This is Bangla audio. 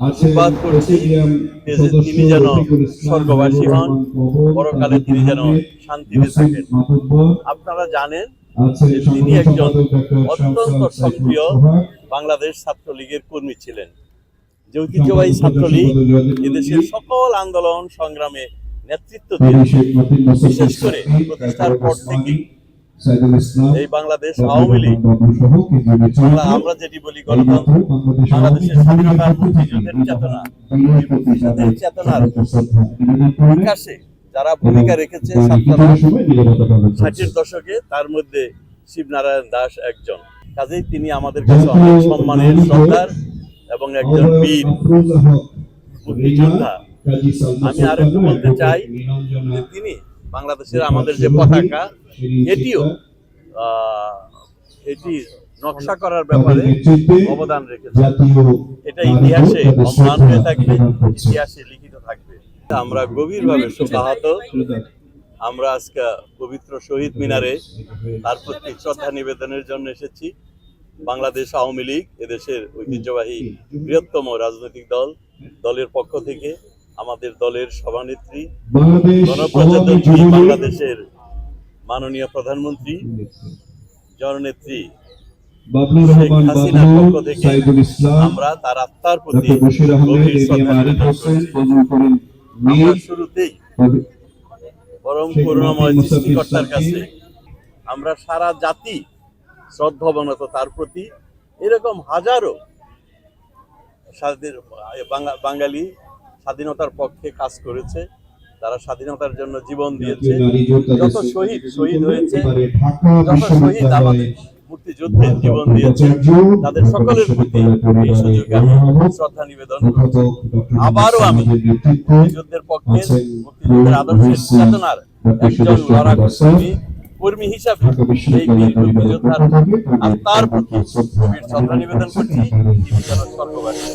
আশীর্বাদ করছি। তিনি যেন স্বর্গবাসী হন পরকালে তিনি যেন শান্তিতে থাকেন। আপনারা জানেন তিনি একজন অত্যন্ত সক্রিয় বাংলাদেশ ছাত্রলীগের কর্মী ছিলেন। যে ঐতিহ্যবাহী ছাত্রলীগ এদেশের সকল আন্দোলন সংগ্রামে নেতৃত্ব দিয়ে বিশেষ করে প্রতিষ্ঠার পর থেকে এই বাংলাদেশ আওয়ামী লীগ। আমরা যেটি বলি গণতন্ত্র বাংলাদেশের স্বাধীনতার মুক্তিযুদ্ধের চেতনা। মুক্তিযুদ্ধের চেতনার বিকাশে যারা ভূমিকা রেখেছে ষাটের দশকে তার মধ্যে শিবনারায়ণ দাস একজন। কাজেই তিনি আমাদের কাছে অনেক সম্মানের শ্রদ্ধার এবং একজন বীর মুক্তিযোদ্ধা আমি আর একটু বলতে চাই তিনি বাংলাদেশের আমাদের যে পতাকা, এটিও এটি নকশা করার ব্যাপারে অবদান রেখেছে। এটা ইতিহাসে অম্লান হয়ে থাকবে, ইতিহাসে লিখিত থাকবে। আমরা গভীরভাবে শোকাহত। আমরা আজকে পবিত্র শহীদ মিনারে তার প্রতি শ্রদ্ধা নিবেদনের জন্য এসেছি। বাংলাদেশ আওয়ামী লীগ, এদেশের ঐতিহ্যবাহী বৃহত্তম রাজনৈতিক দল, দলের পক্ষ থেকে আমাদের দলের সভানেত্রী গণপ্রজাতন্ত্রী বাংলাদেশের মাননীয় প্রধানমন্ত্রী জননেত্রী শেখ হাসিনার পক্ষ থেকে আমরা তার আত্মার প্রতি গভীর শ্রদ্ধা শুরুতেই পরম করুণাময় সৃষ্টিকর্তার কাছে আমরা সারা জাতি শ্রদ্ধাবনত তার প্রতি। এরকম হাজারো বাঙালি স্বাধীনতার পক্ষে কাজ করেছে তারা স্বাধীনতার জন্য জীবন দিয়েছে। যত শহীদ শহীদ হয়েছে যত শহীদ আমাদের মুক্তিযুদ্ধে জীবন দিয়েছে তাদের সকলের প্রতি এই সুযোগে আমি শ্রদ্ধা নিবেদন আবারও আমি মুক্তিযুদ্ধের পক্ষে মুক্তিযুদ্ধের আদর্শের চেতনার একজন লড়াকু কর্মী কর্মী হিসাবে এই বীর মুক্তিযোদ্ধার আত্মার প্রতি শ্রদ্ধা নিবেদন করছি। তিনি যেন স্বর্গবাসী